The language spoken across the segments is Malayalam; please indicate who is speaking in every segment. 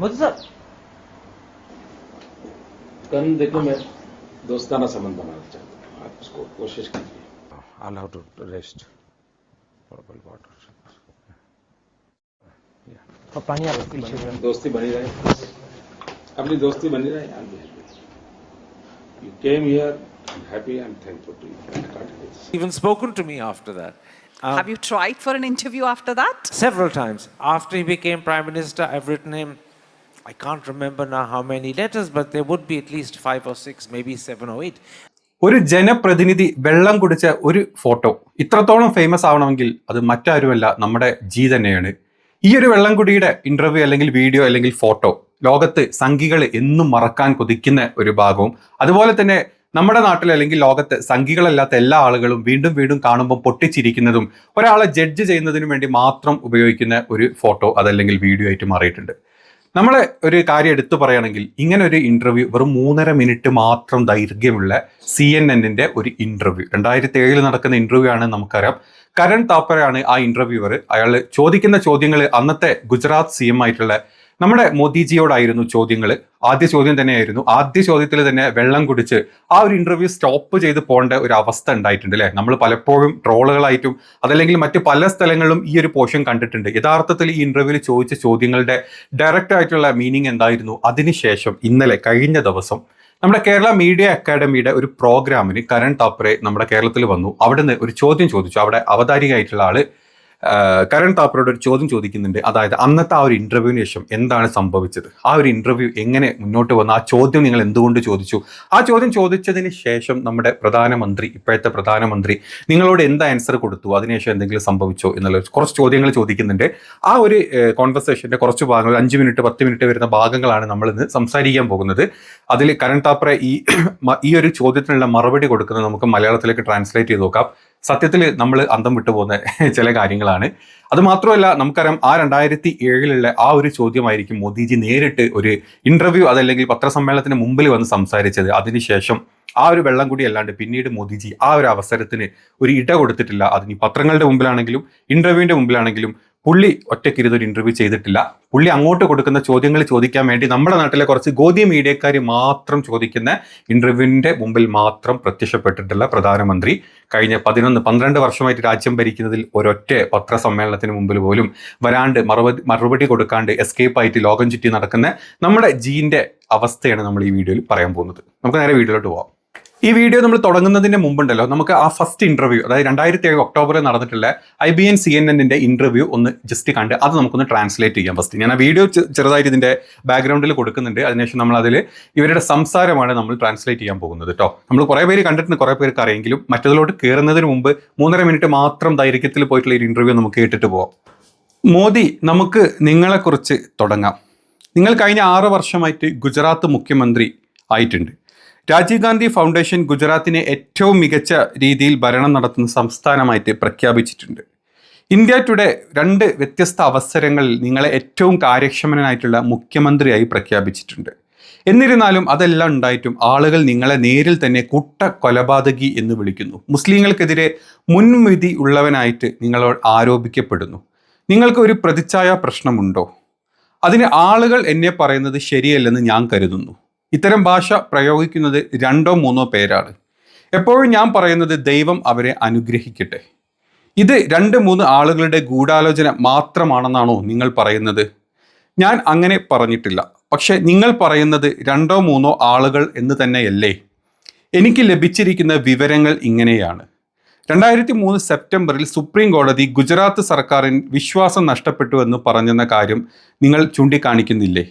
Speaker 1: मोदी साहब
Speaker 2: कल देखो मैं दोस्ताना संबंध बनाना चाहता हूँ आप उसको कोशिश कीजिए I'll have to rest. Portable water.
Speaker 1: और पानी आप पीछे
Speaker 2: दोस्ती बनी रहे अपनी दोस्ती बनी रहे came here, I'm happy, I'm thankful to you.
Speaker 3: Even spoken to me after that. Um,
Speaker 4: Have you tried for an interview after that?
Speaker 3: several times. After he became prime minister, I've written him. I can't remember now how many letters, but there would be at least five or six, maybe seven or eight.
Speaker 5: ഒരു ജനപ്രതിനിധി വെള്ളം കുടിച്ച ഒരു ഫോട്ടോ ഇത്രത്തോളം ഫേമസ് ആവണമെങ്കിൽ അത് മറ്റാരുമല്ല നമ്മുടെ ജി തന്നെയാണ് ഈ ഒരു വെള്ളം കുടിയുടെ ഇന്റർവ്യൂ അല്ലെങ്കിൽ വീഡിയോ അല്ലെങ്കിൽ ഫോട്ടോ ലോകത്ത് സംഘികൾ എന്നും മറക്കാൻ കൊതിക്കുന്ന ഒരു ഭാഗവും അതുപോലെ തന്നെ നമ്മുടെ നാട്ടിൽ അല്ലെങ്കിൽ ലോകത്ത് സംഘികളല്ലാത്ത എല്ലാ ആളുകളും വീണ്ടും വീണ്ടും കാണുമ്പോൾ പൊട്ടിച്ചിരിക്കുന്നതും ഒരാളെ ജഡ്ജ് ചെയ്യുന്നതിനു വേണ്ടി മാത്രം ഉപയോഗിക്കുന്ന ഒരു ഫോട്ടോ അതല്ലെങ്കിൽ വീഡിയോ ആയിട്ട് മാറിയിട്ടുണ്ട് നമ്മളെ ഒരു കാര്യം എടുത്തു പറയുകയാണെങ്കിൽ ഇങ്ങനെ ഒരു ഇന്റർവ്യൂ വെറും മൂന്നര മിനിറ്റ് മാത്രം ദൈർഘ്യമുള്ള സി എൻ എന്നിന്റെ ഒരു ഇന്റർവ്യൂ രണ്ടായിരത്തി ഏഴിൽ നടക്കുന്ന ഇന്റർവ്യൂ ആണ് നമുക്കറിയാം. കരൺ താപ്പറയാണ് ആ ഇന്റർവ്യൂവർ അയാൾ ചോദിക്കുന്ന ചോദ്യങ്ങൾ അന്നത്തെ ഗുജറാത്ത് സി എം ആയിട്ടുള്ള നമ്മുടെ മോദിജിയോടായിരുന്നു ചോദ്യങ്ങൾ ആദ്യ ചോദ്യം തന്നെയായിരുന്നു. ആദ്യ ചോദ്യത്തിൽ തന്നെ വെള്ളം കുടിച്ച് ആ ഒരു ഇന്റർവ്യൂ സ്റ്റോപ്പ് ചെയ്ത് പോകേണ്ട ഒരു അവസ്ഥ ഉണ്ടായിട്ടുണ്ട് അല്ലെ? നമ്മൾ പലപ്പോഴും ട്രോളുകളായിട്ടും അതല്ലെങ്കിൽ മറ്റ് പല സ്ഥലങ്ങളിലും ഈ ഒരു പോഷൻ കണ്ടിട്ടുണ്ട്. യഥാർത്ഥത്തിൽ ഈ ഇന്റർവ്യൂവിൽ ചോദിച്ച ചോദ്യങ്ങളുടെ ഡയറക്റ്റ് ആയിട്ടുള്ള മീനിങ് എന്തായിരുന്നു? അതിനുശേഷം ഇന്നലെ കഴിഞ്ഞ ദിവസം നമ്മുടെ കേരള മീഡിയ അക്കാഡമിയുടെ ഒരു പ്രോഗ്രാമിന് കരൺ താപ്പറെ നമ്മുടെ കേരളത്തിൽ വന്നു. അവിടുന്ന് ഒരു ചോദ്യം ചോദിച്ചു. അവിടെ അവതാരികയായിട്ടുള്ള ആൾ കരൺ താപ്പറോട് ഒരു ചോദ്യം ചോദിക്കുന്നുണ്ട്. അതായത് അന്നത്തെ ആ ഒരു ഇന്റർവ്യൂവിന് ശേഷം എന്താണ് സംഭവിച്ചത്? ആ ഒരു ഇന്റർവ്യൂ എങ്ങനെ മുന്നോട്ട് വന്നു? ആ ചോദ്യം നിങ്ങൾ എന്തുകൊണ്ട് ചോദിച്ചു? ആ ചോദ്യം ചോദിച്ചതിന് ശേഷം നമ്മുടെ പ്രധാനമന്ത്രി ഇപ്പോഴത്തെ പ്രധാനമന്ത്രി നിങ്ങളോട് എന്ത് ആൻസർ കൊടുത്തു? അതിനുശേഷം എന്തെങ്കിലും സംഭവിച്ചോ എന്നുള്ള കുറച്ച് ചോദ്യങ്ങൾ ചോദിക്കുന്നുണ്ട്. ആ ഒരു കോൺവെർസേഷന്റെ കുറച്ച് ഭാഗങ്ങൾ അഞ്ച് മിനിറ്റ് പത്ത് മിനിറ്റ് വരുന്ന ഭാഗങ്ങളാണ് നമ്മൾ ഇന്ന് സംസാരിക്കാൻ പോകുന്നത്. അതിൽ കരൺ താപ്പറെ ഈ ഈ ഒരു ചോദ്യത്തിനുള്ള മറുപടി കൊടുക്കുന്നത് നമുക്ക് മലയാളത്തിലേക്ക് ട്രാൻസ്ലേറ്റ് ചെയ്ത് നോക്കാം. സത്യത്തിൽ നമ്മൾ അന്തം വിട്ടുപോകുന്ന ചില കാര്യങ്ങളാണ്. അത് മാത്രമല്ല നമുക്കറിയാം ആ രണ്ടായിരത്തി ഏഴിലുള്ള ആ ഒരു ചോദ്യമായിരിക്കും മോദിജി നേരിട്ട് ഒരു ഇന്റർവ്യൂ അതല്ലെങ്കിൽ പത്രസമ്മേളനത്തിന് മുമ്പിൽ വന്ന് സംസാരിച്ചത്. അതിനുശേഷം ആ ഒരു വെള്ളം കൂടി അല്ലാണ്ട് പിന്നീട് മോദിജി ആ ഒരു അവസരത്തിന് ഒരു ഇട കൊടുത്തിട്ടില്ല. അതിന് പത്രങ്ങളുടെ മുമ്പിലാണെങ്കിലും ഇന്റർവ്യൂവിന്റെ മുമ്പിലാണെങ്കിലും പുള്ളി ഒറ്റയ്ക്കിരുന്ന് ഒരു ഇന്റർവ്യൂ ചെയ്തിട്ടില്ല. പുള്ളി അങ്ങോട്ട് കൊടുക്കുന്ന ചോദ്യങ്ങൾ ചോദിക്കാൻ വേണ്ടി നമ്മുടെ നാട്ടിലെ കുറച്ച് ഗോതി മീഡിയക്കാർ മാത്രം ചോദിക്കുന്ന ഇന്റർവ്യൂവിന്റെ മുമ്പിൽ മാത്രം പ്രത്യക്ഷപ്പെട്ടിട്ടുള്ള പ്രധാനമന്ത്രി കഴിഞ്ഞ പതിനൊന്ന് പന്ത്രണ്ട് വർഷമായിട്ട് രാജ്യം ഭരിക്കുന്നതിൽ ഒരൊറ്റ പത്രസമ്മേളനത്തിന് മുമ്പിൽ പോലും വരാണ്ട് മറുപടി മറുപടി കൊടുക്കാണ്ട് എസ്കേപ്പ് ആയിട്ട് ലോകം ചുറ്റി നടക്കുന്ന നമ്മുടെ ജീന്റെ അവസ്ഥയാണ് നമ്മൾ ഈ വീഡിയോയിൽ പറയാൻ പോകുന്നത്. നമുക്ക് നേരെ വീഡിയോയിലോട്ട് പോവാം. ഈ വീഡിയോ നമ്മൾ തുടങ്ങുന്നതിന് മുമ്പുണ്ടല്ലോ നമുക്ക് ആ ഫസ്റ്റ് ഇന്റർവ്യൂ അതായത് രണ്ടായിരത്തി ഏഴ് ഒക്ടോബറിൽ നടന്നിട്ടുള്ള I B N C N എന്നിന്റെ ഇന്റർവ്യൂ ഒന്ന് ജസ്റ്റ് കണ്ട് അത് നമുക്കൊന്ന് ട്രാൻസ്ലേറ്റ് ചെയ്യാം ഫസ്റ്റ് ഞാൻ ആ വീഡിയോ ചെറുതായിട്ട് ഇതിന്റെ ബാക്ക്ഗ്രൗണ്ടിൽ കൊടുക്കുന്നുണ്ട്. അതിനുശേഷം നമ്മൾ അതിൽ ഇവരുടെ സംസാരമാണ് നമ്മൾ ട്രാൻസ്ലേറ്റ് ചെയ്യാൻ പോകുന്നത് കേട്ടോ നമ്മൾ കുറേ പേര് കണ്ടിട്ടുണ്ട് കുറേ പേർക്ക് അറിയെങ്കിലും മറ്റതിലോട്ട് കയറുന്നതിന് മുമ്പ് മൂന്നര മിനിറ്റ് മാത്രം ദൈർഘ്യത്തിൽ പോയിട്ടുള്ള ഒരു ഇന്റർവ്യൂ നമുക്ക് കേട്ടിട്ട് പോവാം. മോദി നമുക്ക് നിങ്ങളെക്കുറിച്ച് തുടങ്ങാം. നിങ്ങൾ കഴിഞ്ഞ ആറ് വർഷമായിട്ട് ഗുജറാത്ത് മുഖ്യമന്ത്രി ആയിട്ടുണ്ട്. രാജീവ് ഗാന്ധി ഫൗണ്ടേഷൻ ഗുജറാത്തിനെ ഏറ്റവും മികച്ച രീതിയിൽ ഭരണം നടത്തുന്ന സംസ്ഥാനമായിട്ട് പ്രഖ്യാപിച്ചിട്ടുണ്ട്. ഇന്ത്യ ടുഡേ രണ്ട് വ്യത്യസ്ത അവസരങ്ങളിൽ നിങ്ങളെ ഏറ്റവും കാര്യക്ഷമനായിട്ടുള്ള മുഖ്യമന്ത്രിയായി പ്രഖ്യാപിച്ചിട്ടുണ്ട്. എന്നിരുന്നാലും അതെല്ലാം ഉണ്ടായിട്ടും ആളുകൾ നിങ്ങളെ നേരിൽ തന്നെ കുട്ട കൊലപാതകി എന്ന് വിളിക്കുന്നു. മുസ്ലിങ്ങൾക്കെതിരെ മുൻവിധി ഉള്ളവനായിട്ട് നിങ്ങളോട് ആരോപിക്കപ്പെടുന്നു. നിങ്ങൾക്ക് ഒരു പ്രതിച്ഛായ പ്രശ്നമുണ്ടോ? അതിന് ആളുകൾ എന്നെ പറയുന്നത് ശരിയല്ലെന്ന് ഞാൻ കരുതുന്നു. ഇത്തരം ഭാഷ പ്രയോഗിക്കുന്നത് രണ്ടോ മൂന്നോ പേരാണ്. എപ്പോഴും ഞാൻ പറയുന്നത് ദൈവം അവരെ അനുഗ്രഹിക്കട്ടെ. ഇത് രണ്ട് മൂന്ന് ആളുകളുടെ ഗൂഢാലോചന മാത്രമാണെന്നാണോ നിങ്ങൾ പറയുന്നത്? ഞാൻ അങ്ങനെ പറഞ്ഞിട്ടില്ല. പക്ഷെ നിങ്ങൾ പറയുന്നത് രണ്ടോ മൂന്നോ ആളുകൾ എന്ന് തന്നെയല്ലേ? എനിക്ക് ലഭിച്ചിരിക്കുന്ന വിവരങ്ങൾ ഇങ്ങനെയാണ്. രണ്ടായിരത്തി മൂന്ന് സെപ്റ്റംബറിൽ സുപ്രീം കോടതി ഗുജറാത്ത് സർക്കാരിന് വിശ്വാസം നഷ്ടപ്പെട്ടു എന്ന് പറഞ്ഞെന്ന കാര്യം നിങ്ങൾ ചൂണ്ടിക്കാണിക്കുന്നില്ലേ?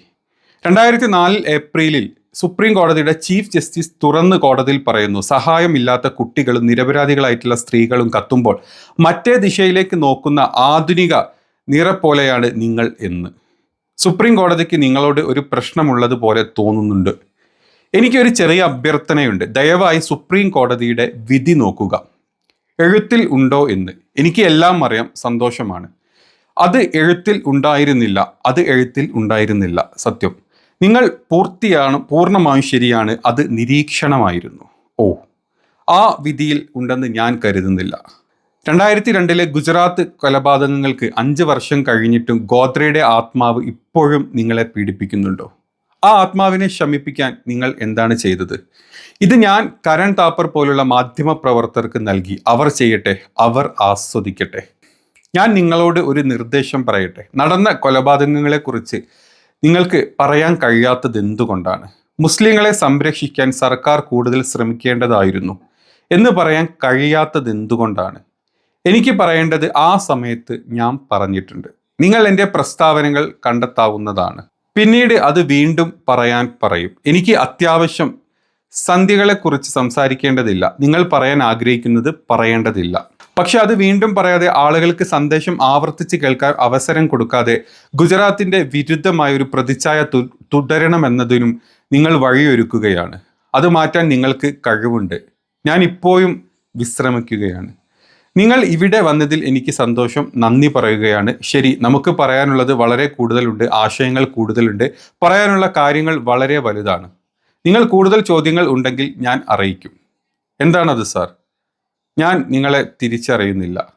Speaker 5: രണ്ടായിരത്തി നാലിൽ ഏപ്രിലിൽ സുപ്രീം കോടതിയുടെ ചീഫ് ജസ്റ്റിസ് തുറന്ന് കോടതിയിൽ പറയുന്നു സഹായമില്ലാത്ത കുട്ടികളും നിരപരാധികളായിട്ടുള്ള സ്ത്രീകളും കത്തുമ്പോൾ മറ്റേ ദിശയിലേക്ക് നോക്കുന്ന ആധുനിക നിറപ്പോലെയാണ് നിങ്ങൾ എന്ന്. സുപ്രീം കോടതിക്ക് നിങ്ങളോട് ഒരു പ്രശ്നമുള്ളതുപോലെ തോന്നുന്നുണ്ട്. എനിക്കൊരു ചെറിയ അഭ്യർത്ഥനയുണ്ട്. ദയവായി സുപ്രീം കോടതിയുടെ വിധി നോക്കുക. എഴുത്തിൽ ഉണ്ടോ എന്ന്. എനിക്ക് എല്ലാം അറിയാം. സന്തോഷമാണ്. അത് എഴുത്തിൽ ഉണ്ടായിരുന്നില്ല. അത് എഴുത്തിൽ ഉണ്ടായിരുന്നില്ല. സത്യം. നിങ്ങൾ പൂർത്തിയാണ് പൂർണമായും ശരിയാണ് അത് നിരീക്ഷണമായിരുന്നു. ഓ ആ വിധിയിൽ ഉണ്ടെന്ന് ഞാൻ കരുതുന്നില്ല. രണ്ടായിരത്തി രണ്ടിലെ ഗുജറാത്ത് കൊലപാതകങ്ങൾക്ക് അഞ്ച് വർഷം കഴിഞ്ഞിട്ടും ഗോത്രയുടെ ആത്മാവ് ഇപ്പോഴും നിങ്ങളെ പീഡിപ്പിക്കുന്നുണ്ടോ? ആ ആത്മാവിനെ ശമിപ്പിക്കാൻ നിങ്ങൾ എന്താണ് ചെയ്തത്? ഇത് ഞാൻ കരൺ താപ്പർ പോലുള്ള മാധ്യമ പ്രവർത്തകർക്ക് നൽകി. അവർ ചെയ്യട്ടെ അവർ ആസ്വദിക്കട്ടെ. ഞാൻ നിങ്ങളോട് ഒരു നിർദ്ദേശം പറയട്ടെ. നടന്ന കൊലപാതകങ്ങളെക്കുറിച്ച് നിങ്ങൾക്ക് പറയാൻ കഴിയാത്തത് എന്തുകൊണ്ടാണ്? മുസ്ലിങ്ങളെ സംരക്ഷിക്കാൻ സർക്കാർ കൂടുതൽ ശ്രമിക്കേണ്ടതായിരുന്നു. എന്ന് പറയാൻ കഴിയാത്തത് എന്തുകൊണ്ടാണ്? എനിക്ക് പറയേണ്ടത് ആ സമയത്ത് ഞാൻ പറഞ്ഞിട്ടുണ്ട്. നിങ്ങൾ എന്റെ പ്രസ്താവനകൾ കണ്ടെത്താവുന്നതാണ്. പിന്നീട് അത് വീണ്ടും പറയാൻ പറയും. എനിക്ക് അത്യാവശ്യം സന്ധ്യകളെക്കുറിച്ച് സംസാരിക്കേണ്ടതില്ല. നിങ്ങൾ പറയാൻ ആഗ്രഹിക്കുന്നത് പറയേണ്ടതില്ല. പക്ഷെ അത് വീണ്ടും പറയാതെ ആളുകൾക്ക് സന്ദേശം ആവർത്തിച്ച് കേൾക്കാൻ അവസരം കൊടുക്കാതെ ഗുജറാത്തിന്റെ വിരുദ്ധമായ ഒരു പ്രതിച്ഛായ തുടരണമെന്നതിനും നിങ്ങൾ വഴിയൊരുക്കുകയാണ്. അത് മാറ്റാൻ നിങ്ങൾക്ക് കഴിവുണ്ട്. ഞാൻ ഇപ്പോഴും വിശ്രമിക്കുകയാണ്. നിങ്ങൾ ഇവിടെ വന്നതിൽ എനിക്ക് സന്തോഷം. നന്ദി പറയുകയാണ്. ശരി നമുക്ക് പറയാനുള്ളത് വളരെ കൂടുതലുണ്ട്. ആശയങ്ങൾ കൂടുതലുണ്ട്. പറയാനുള്ള കാര്യങ്ങൾ വളരെ വലുതാണ്. നിങ്ങൾ കൂടുതൽ ചോദ്യങ്ങൾ ഉണ്ടെങ്കിൽ ഞാൻ അറിയിക്കും. എന്താണത് സാർ? ഞാൻ നിങ്ങളെ തിരിച്ചറിയുന്നില്ല.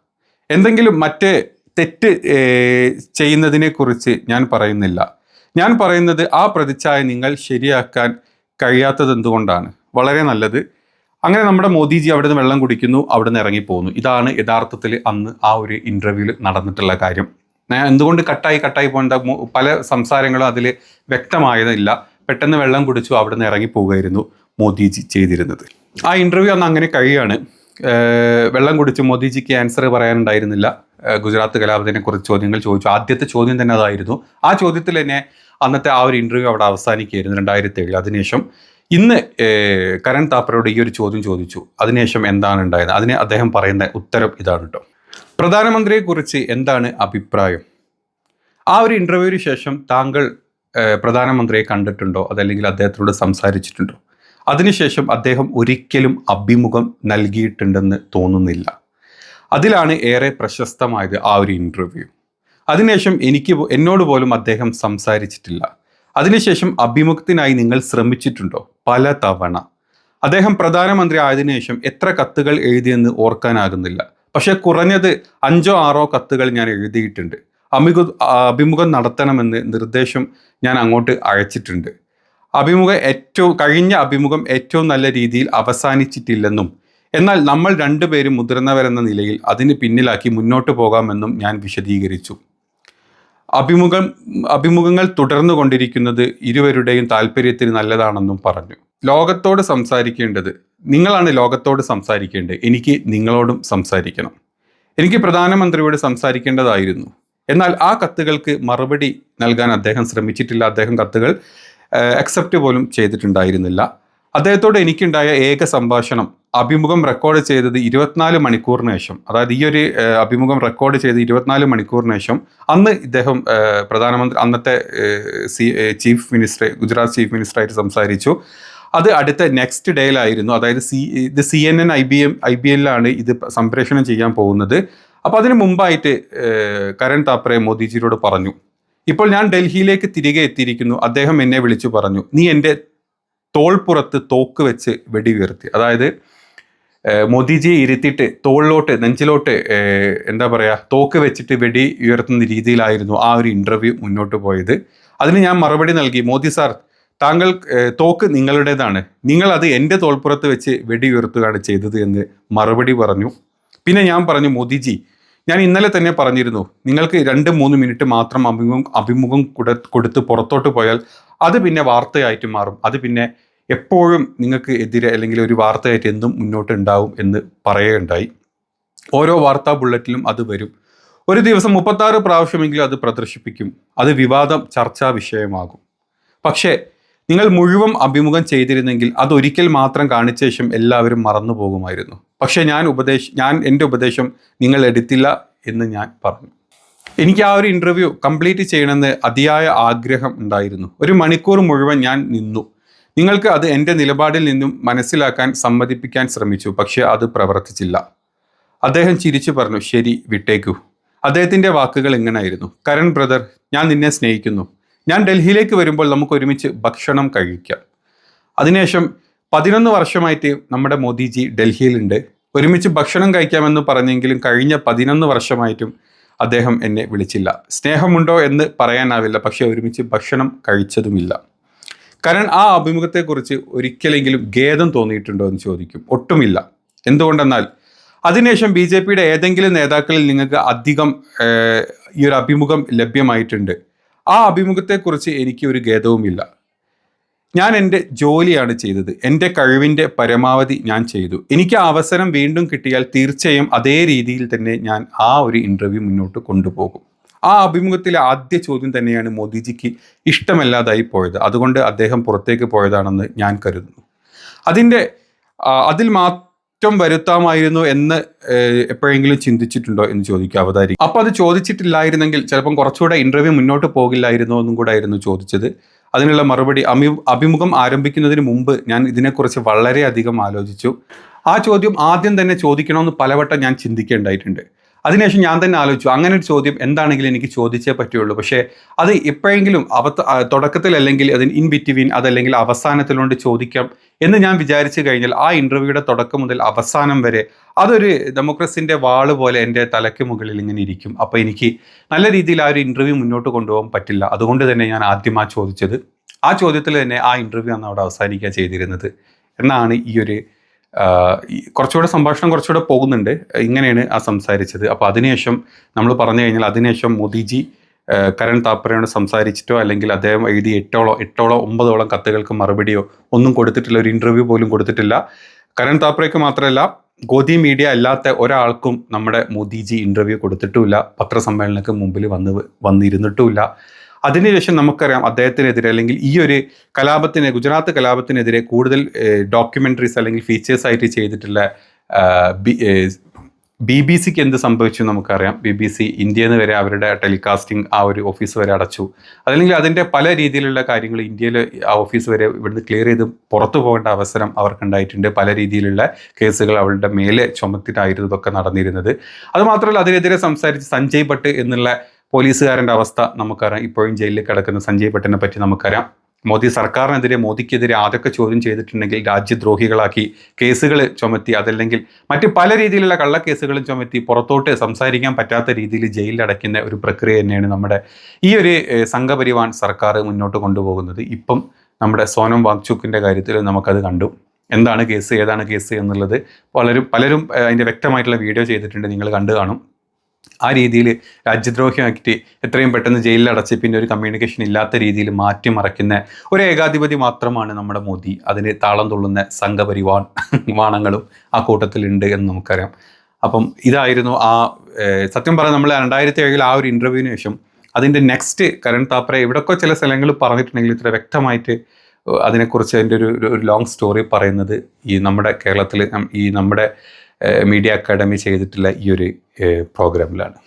Speaker 5: എന്തെങ്കിലും മറ്റേ തെറ്റ് ചെയ്യുന്നതിനെക്കുറിച്ച് ഞാൻ പറയുന്നില്ല. ഞാൻ പറയുന്നത് ആ പ്രതിച്ഛായ നിങ്ങൾ ശരിയാക്കാൻ കഴിയാത്തത് എന്തുകൊണ്ടാണ്? വളരെ നല്ലത്. അങ്ങനെ നമ്മുടെ മോദിജി അവിടെ നിന്ന് വെള്ളം കുടിക്കുന്നു അവിടെ നിന്ന് ഇറങ്ങിപ്പോകുന്നു ഇതാണ് യഥാർത്ഥത്തിൽ അന്ന് ആ ഒരു ഇന്റർവ്യൂവിൽ നടന്നിട്ടുള്ള കാര്യം. ഞാൻ എന്തുകൊണ്ട് കട്ടായി കട്ടായി പോകേണ്ട? പല സംസാരങ്ങളും അതിൽ വ്യക്തമായതില്ല. പെട്ടെന്ന് വെള്ളം കുടിച്ചു അവിടെ നിന്ന് ഇറങ്ങി പോവുകയായിരുന്നു മോദിജി ചെയ്തിരുന്നത്. ആ ഇന്റർവ്യൂ അന്ന് അങ്ങനെ കഴിയാണ് വെള്ളം കുടിച്ച് മോദിജിക്ക് ആൻസർ പറയാനുണ്ടായിരുന്നില്ല. ഗുജറാത്ത് കലാപത്തിനെ കുറിച്ച് ചോദ്യങ്ങൾ ചോദിച്ചു. ആദ്യത്തെ ചോദ്യം തന്നെ അതായിരുന്നു. ആ ചോദ്യത്തിൽ തന്നെ അന്നത്തെ ആ ഒരു ഇന്റർവ്യൂ അവിടെ അവസാനിക്കുകയായിരുന്നു രണ്ടായിരത്തി ഏഴിൽ. അതിനുശേഷം ഇന്ന് കരൺ താപ്പറോട് ഈ ഒരു ചോദ്യം ചോദിച്ചു. അതിനുശേഷം എന്താണ് ഉണ്ടായത്? അതിന് അദ്ദേഹം പറയുന്ന ഉത്തരം ഇതാണ് കേട്ടോ പ്രധാനമന്ത്രിയെക്കുറിച്ച് എന്താണ് അഭിപ്രായം? ആ ഒരു ഇന്റർവ്യൂവിന് ശേഷം താങ്കൾ പ്രധാനമന്ത്രിയെ കണ്ടിട്ടുണ്ടോ? അതല്ലെങ്കിൽ അദ്ദേഹത്തോട് സംസാരിച്ചിട്ടുണ്ടോ? അതിനുശേഷം അദ്ദേഹം ഒരിക്കലും അഭിമുഖം നൽകിയിട്ടുണ്ടെന്ന് തോന്നുന്നില്ല. അതിലാണ് ഏറെ പ്രശസ്തമായത് ആ ഒരു ഇന്റർവ്യൂ അതിനുശേഷം എനിക്ക് എന്നോട് പോലും അദ്ദേഹം സംസാരിച്ചിട്ടില്ല. അതിനുശേഷം അഭിമുഖത്തിനായി നിങ്ങൾ ശ്രമിച്ചിട്ടുണ്ടോ? പല തവണ. അദ്ദേഹം പ്രധാനമന്ത്രി ആയതിനുശേഷം എത്ര കത്തുകൾ എഴുതിയെന്ന് ഓർക്കാനാകുന്നില്ല. പക്ഷേ കുറഞ്ഞത് അഞ്ചോ ആറോ കത്തുകൾ ഞാൻ എഴുതിയിട്ടുണ്ട്. അഭിമുഖ അഭിമുഖം നടത്തണമെന്ന് നിർദ്ദേശം ഞാൻ അങ്ങോട്ട് അയച്ചിട്ടുണ്ട്. അഭിമുഖം ഏറ്റവും കഴിഞ്ഞ അഭിമുഖം ഏറ്റവും നല്ല രീതിയിൽ അവസാനിച്ചിട്ടില്ലെന്നും എന്നാൽ നമ്മൾ രണ്ടുപേരും മുതിർന്നവരെന്ന നിലയിൽ അതിന് പിന്നിലാക്കി മുന്നോട്ട് പോകാമെന്നും ഞാൻ വിശദീകരിച്ചു. അഭിമുഖം അഭിമുഖങ്ങൾ തുടർന്നു കൊണ്ടിരിക്കുന്നത് ഇരുവരുടെയും താല്പര്യത്തിന് നല്ലതാണെന്നും പറഞ്ഞു. ലോകത്തോട് സംസാരിക്കേണ്ടത് നിങ്ങളാണ് ലോകത്തോട് സംസാരിക്കേണ്ടത് എനിക്ക് നിങ്ങളോടും സംസാരിക്കണം. എനിക്ക് പ്രധാനമന്ത്രിയോട് സംസാരിക്കേണ്ടതായിരുന്നു. എന്നാൽ ആ കത്തുകൾക്ക് മറുപടി നൽകാൻ അദ്ദേഹം ശ്രമിച്ചിട്ടില്ല. അദ്ദേഹം കത്തുകൾ അക്സെപ്റ്റ് പോലും ചെയ്തിട്ടുണ്ടായിരുന്നില്ല. അദ്ദേഹത്തോട് എനിക്കുണ്ടായ ഏക സംഭാഷണം അഭിമുഖം റെക്കോർഡ് ചെയ്തത് ഇരുപത്തിനാല് മണിക്കൂറിന് ശേഷം. അതായത് ഈ ഒരു അഭിമുഖം റെക്കോർഡ് ചെയ്ത് ഇരുപത്തിനാല് മണിക്കൂറിന് ശേഷം അന്ന് ഇദ്ദേഹം പ്രധാനമന്ത്രി അന്നത്തെ ചീഫ് മിനിസ്റ്റർ ഗുജറാത്ത് ചീഫ് മിനിസ്റ്ററായിട്ട് സംസാരിച്ചു. അത് അടുത്ത നെക്സ്റ്റ് ഡേയിലായിരുന്നു അതായത് സി ഇത് C N N I B M I B എല്ലാണ് ഇത് സംപ്രേഷണം ചെയ്യാൻ പോകുന്നത്. അപ്പോൾ അതിന് മുമ്പായിട്ട് കരൺ താപ്പറെ മോദിജിയോട് പറഞ്ഞു. ഇപ്പോൾ ഞാൻ ഡൽഹിയിലേക്ക് തിരികെ എത്തിയിരിക്കുന്നു. അദ്ദേഹം എന്നെ വിളിച്ചു പറഞ്ഞു നീ എന്റെ തോൾപ്പുറത്ത് തോക്ക് വെച്ച് വെടി ഉയർത്തി അതായത് മോദിജിയെ ഇരുത്തിയിട്ട് തോളിലോട്ട് നെഞ്ചിലോട്ട് എന്താ പറയുക തോക്ക് വെച്ചിട്ട് വെടി ഉയർത്തുന്ന രീതിയിലായിരുന്നു ആ ഒരു ഇന്റർവ്യൂ മുന്നോട്ട് പോയത്. അതിന് ഞാൻ മറുപടി നൽകി മോദി സാർ താങ്കൾ തോക്ക് നിങ്ങളുടേതാണ്. നിങ്ങൾ അത് എന്റെ തോൾപ്പുറത്ത് വെച്ച് വെടി ഉയർത്തുകയാണ് ചെയ്തത് എന്ന് മറുപടി പറഞ്ഞു. പിന്നെ ഞാൻ പറഞ്ഞു മോദിജി ഞാൻ ഇന്നലെ തന്നെ പറഞ്ഞിരുന്നു നിങ്ങൾക്ക് രണ്ട് മൂന്ന് മിനിറ്റ് മാത്രം അഭിമുഖം അഭിമുഖം കൊടുത്ത് പുറത്തോട്ട് പോയാൽ അത് പിന്നെ വാർത്തയായിട്ട് മാറും. അത് പിന്നെ എപ്പോഴും നിങ്ങൾക്ക് എതിരെ അല്ലെങ്കിൽ ഒരു വാർത്തയായിട്ട് എന്തും മുന്നോട്ട് ഉണ്ടാവും എന്ന് പറയുകയുണ്ടായി. ഓരോ വാർത്താ ബുള്ളറ്റിലും അത് വരും. ഒരു ദിവസം മുപ്പത്താറ് പ്രാവശ്യമെങ്കിലും അത് പ്രദർശിപ്പിക്കും. അത് വിവാദം ചർച്ചാ വിഷയമാകും. പക്ഷേ നിങ്ങൾ മുഴുവൻ അഭിമുഖം ചെയ്തിരുന്നെങ്കിൽ അതൊരിക്കൽ മാത്രം കാണിച്ച ശേഷം എല്ലാവരും മറന്നു പോകുമായിരുന്നു. പക്ഷേ ഞാൻ ഉപദേശ ഞാൻ എന്റെ ഉപദേശം നിങ്ങൾ എടുത്തില്ല എന്ന് ഞാൻ പറഞ്ഞു. എനിക്ക് ആ ഒരു ഇന്റർവ്യൂ കംപ്ലീറ്റ് ചെയ്യണമെന്ന് അതിയായ ആഗ്രഹം ഉണ്ടായിരുന്നു. ഒരു മണിക്കൂർ മുഴുവൻ ഞാൻ നിന്നു. നിങ്ങൾക്ക് അത് എന്റെ നിലപാടിൽ നിന്നും മനസ്സിലാക്കാൻ സമ്മതിപ്പിക്കാൻ ശ്രമിച്ചു പക്ഷേ അത് പ്രവർത്തിച്ചില്ല. അദ്ദേഹം ചിരിച്ചു പറഞ്ഞു ശരി വിട്ടേക്കൂ. അദ്ദേഹത്തിന്റെ വാക്കുകൾ എങ്ങനെയായിരുന്നു കരൺ ബ്രദർ ഞാൻ നിന്നെ സ്നേഹിക്കുന്നു. ഞാൻ ഡൽഹിയിലേക്ക് വരുമ്പോൾ നമുക്ക് ഒരുമിച്ച് ഭക്ഷണം കഴിക്കാം. അതിനുശേഷം പതിനൊന്ന് വർഷമായിട്ട് നമ്മുടെ മോദിജി ഡൽഹിയിലുണ്ട്. ഒരുമിച്ച് ഭക്ഷണം കഴിക്കാമെന്ന് പറഞ്ഞെങ്കിലും കഴിഞ്ഞ പതിനൊന്ന് വർഷമായിട്ടും അദ്ദേഹം എന്നെ വിളിച്ചില്ല. സ്നേഹമുണ്ടോ എന്ന് പറയാനാവില്ല പക്ഷേ ഒരുമിച്ച് ഭക്ഷണം കഴിച്ചതുമില്ല. കാരണം ആ അഭിമുഖത്തെക്കുറിച്ച് ഒരിക്കലെങ്കിലും ഖേദം തോന്നിയിട്ടുണ്ടോ എന്ന് ചോദിക്കും. ഒട്ടുമില്ല. എന്തുകൊണ്ടെന്നാൽ അതിനുശേഷം ബി ജെ പിയുടെ ഏതെങ്കിലും നേതാക്കളിൽ നിങ്ങൾക്ക് അധികം ഈ ഒരു അഭിമുഖം ലഭ്യമായിട്ടുണ്ട്. ആ അഭിമുഖത്തെക്കുറിച്ച് എനിക്ക് ഒരു ഖേദവുമില്ല. ഞാൻ എന്റെ ജോലിയാണ് ചെയ്തത്. എന്റെ കഴിവിന്റെ പരമാവധി ഞാൻ ചെയ്തു. എനിക്ക് ആ അവസരം വീണ്ടും കിട്ടിയാൽ തീർച്ചയായും അതേ രീതിയിൽ തന്നെ ഞാൻ ആ ഒരു ഇന്റർവ്യൂ മുന്നോട്ട് കൊണ്ടുപോകും. ആ അഭിമുഖത്തിലെ ആദ്യ ചോദ്യം തന്നെയാണ് മോദിജിക്ക് ഇഷ്ടമല്ലാതായി പോയത്. അതുകൊണ്ട് അദ്ദേഹം പുറത്തേക്ക് പോയതാണെന്ന് ഞാൻ കരുതുന്നു. അതിന്റെ അതിൽ അതിൽ മാറ്റം വരുത്താമായിരുന്നു എന്ന് എപ്പോഴെങ്കിലും ചിന്തിച്ചിട്ടുണ്ടോ എന്ന് ചോദിക്കുക അവതാരി അപ്പോൾ അത് ചോദിച്ചിട്ടില്ലായിരുന്നെങ്കിൽ ചിലപ്പം കുറച്ചുകൂടെ ഇന്റർവ്യൂ മുന്നോട്ട് പോകില്ലായിരുന്നോ എന്നും കൂടെ ആയിരുന്നു ചോദിച്ചത്. അതിനുള്ള മറുപടി അമി അഭിമുഖം ആരംഭിക്കുന്നതിന് മുമ്പ് ഞാൻ ഇതിനെക്കുറിച്ച് വളരെയധികം ആലോചിച്ചു. ആ ചോദ്യം ആദ്യം തന്നെ ചോദിക്കണമെന്ന് പലവട്ടം ഞാൻ ചിന്തിക്കേണ്ടായിട്ടുണ്ട്. അതിനുശേഷം ഞാൻ തന്നെ ആലോചിച്ചു അങ്ങനെ ഒരു ചോദ്യം എന്താണെങ്കിലും എനിക്ക് ചോദിച്ചേ പറ്റുള്ളൂ. പക്ഷേ അത് എപ്പോഴെങ്കിലും അവത്ത തുടക്കത്തിൽ അല്ലെങ്കിൽ അതിന് ഇൻ ബിറ്റ്വീൻ അതല്ലെങ്കിൽ അവസാനത്തിലോണ്ട് ചോദിക്കാം എന്ന് ഞാൻ വിചാരിച്ചു കഴിഞ്ഞാൽ ആ ഇന്റർവ്യൂയുടെ തുടക്കം മുതൽ അവസാനം വരെ അതൊരു ഡെമോക്രസിന്റെ വാൾ പോലെ എന്റെ തലയ്ക്ക് മുകളിൽ ഇങ്ങനെ ഇരിക്കും. അപ്പോൾ എനിക്ക് നല്ല രീതിയിൽ ആ ഒരു ഇന്റർവ്യൂ മുന്നോട്ട് കൊണ്ടുപോകാൻ പറ്റില്ല. അതുകൊണ്ട് തന്നെ ഞാൻ ആദ്യം ആ ചോദിച്ചത് ആ ചോദ്യത്തിൽ തന്നെ ആ ഇന്റർവ്യൂ അന്ന് അവിടെ അവസാനിക്കുക ചെയ്തിരുന്നത്. എന്നാണ് ഈ ഒരു കുറച്ചുകൂടെ സംഭാഷണം കുറച്ചുകൂടെ പോകുന്നുണ്ട്. ഇങ്ങനെയാണ് ആ സംസാരിച്ചത്. അപ്പോൾ അതിനുശേഷം നമ്മൾ പറഞ്ഞു കഴിഞ്ഞാൽ അതിനുശേഷം മോദിജി കരൺ താപ്പറയോട് സംസാരിച്ചിട്ടോ അല്ലെങ്കിൽ അദ്ദേഹം എഴുതി എട്ടോളോ എട്ടോളോ ഒമ്പതോളം കത്തുകൾക്ക് മറുപടിയോ ഒന്നും കൊടുത്തിട്ടില്ല. ഒരു ഇന്റർവ്യൂ പോലും കൊടുത്തിട്ടില്ല. കരൺ താപ്പറയ്ക്ക് മാത്രമല്ല ഗോദി മീഡിയ അല്ലാത്ത ഒരാൾക്കും നമ്മുടെ മോദിജി ഇന്റർവ്യൂ കൊടുത്തിട്ടുമില്ല. പത്രസമ്മേളനങ്ങൾക്ക് മുമ്പിൽ വന്ന് വന്നിരുന്നിട്ടുമില്ല. അതിനുശേഷം നമുക്കറിയാം അദ്ദേഹത്തിനെതിരെ അല്ലെങ്കിൽ ഈ ഒരു കലാപത്തിന് ഗുജറാത്ത് കലാപത്തിനെതിരെ കൂടുതൽ ഡോക്യുമെന്ററീസ് അല്ലെങ്കിൽ ഫീച്ചേഴ്സ് ആയിട്ട് ചെയ്തിട്ടുള്ള ബി ബി സിക്ക് എന്ത് സംഭവിച്ചു നമുക്കറിയാം. ബി ബി സി ഇന്ത്യയിൽ നിന്ന് വരെ അവരുടെ ടെലികാസ്റ്റിംഗ് ആ ഒരു ഓഫീസ് വരെ അടച്ചു. അതല്ലെങ്കിൽ അതിന്റെ പല രീതിയിലുള്ള കാര്യങ്ങൾ ഇന്ത്യയിൽ ആ ഓഫീസ് വരെ ഇവിടുന്ന് ക്ലിയർ ചെയ്ത് പുറത്തു പോകേണ്ട അവസരം അവർക്കുണ്ടായിട്ടുണ്ട്. പല രീതിയിലുള്ള കേസുകൾ അവളുടെ മേലെ ചുമത്തിട്ടായിരുന്നു ഇതൊക്കെ നടന്നിരുന്നത്. അതുമാത്രമല്ല അതിനെതിരെ സംസാരിച്ച് സഞ്ജയ് ഭട്ട് എന്നുള്ള പോലീസുകാരന്റെ അവസ്ഥ നമുക്കറിയാം. ഇപ്പോഴും ജയിലിൽ കിടക്കുന്ന സഞ്ജയ് ഭട്ടിനെ പറ്റി നമുക്കറിയാം. മോദി സർക്കാരിനെതിരെ മോദിക്കെതിരെ ആദ്യമൊക്കെ ചോദ്യം ചെയ്തിട്ടുണ്ടെങ്കിൽ രാജ്യദ്രോഹികളാക്കി കേസുകൾ ചുമത്തി അതല്ലെങ്കിൽ മറ്റ് പല രീതിയിലുള്ള കള്ളക്കേസുകളും ചുമത്തി പുറത്തോട്ട് സംസാരിക്കാൻ പറ്റാത്ത രീതിയിൽ ജയിലിൽ അടയ്ക്കുന്ന ഒരു പ്രക്രിയ തന്നെയാണ് നമ്മുടെ ഈ ഒരു സംഘപരിവാൻ സർക്കാർ മുന്നോട്ട് കൊണ്ടുപോകുന്നത്. ഇപ്പം നമ്മുടെ സോനം വാങ്ചുക്കിന്റെ കാര്യത്തിൽ നമുക്കത് കണ്ടു. എന്താണ് കേസ് ഏതാണ് കേസ് എന്നുള്ളത് പലരും പലരും അതിന്റെ വ്യക്തമായിട്ടുള്ള വീഡിയോ ചെയ്തിട്ടുണ്ട്. നിങ്ങൾ കണ്ടു കാണും. ആ രീതിയിൽ ആക്ട് എത്രയും പെട്ടെന്ന് ജയിലിൽ അടച്ച് പിന്നെ ഒരു കമ്മ്യൂണിക്കേഷൻ ഇല്ലാത്ത രീതിയിൽ മാറ്റി മറയ്ക്കുന്ന ഒരു ഏകാധിപതി മാത്രമാണ് നമ്മുടെ മോദി. അതിന് താളം തുള്ളുന്ന സംഘപരിവാൺ വാണങ്ങളും ആ കൂട്ടത്തിലുണ്ട് എന്ന് നമുക്കറിയാം. അപ്പം ഇതായിരുന്നു ആ സത്യം പറഞ്ഞാൽ നമ്മൾ രണ്ടായിരത്തി ഏഴിൽ ആ ഒരു ഇന്റർവ്യൂവിന് ശേഷം അതിന്റെ നെക്സ്റ്റ് കരൺ താപ്പറെ എവിടെയൊക്കെ ചില സ്ഥലങ്ങൾ പറഞ്ഞിട്ടുണ്ടെങ്കിൽ ഇത്ര വ്യക്തമായിട്ട് അതിനെക്കുറിച്ച് അതിന്റെ ഒരു- ഒരു ലോങ് സ്റ്റോറി പറയുന്നത് ഈ നമ്മുടെ കേരളത്തിൽ ഈ നമ്മുടെ മീഡിയ അക്കാഡമി ചെയ്തിട്ടുള്ള ഈ ഒരു പ്രോഗ്രാമിലാണ്.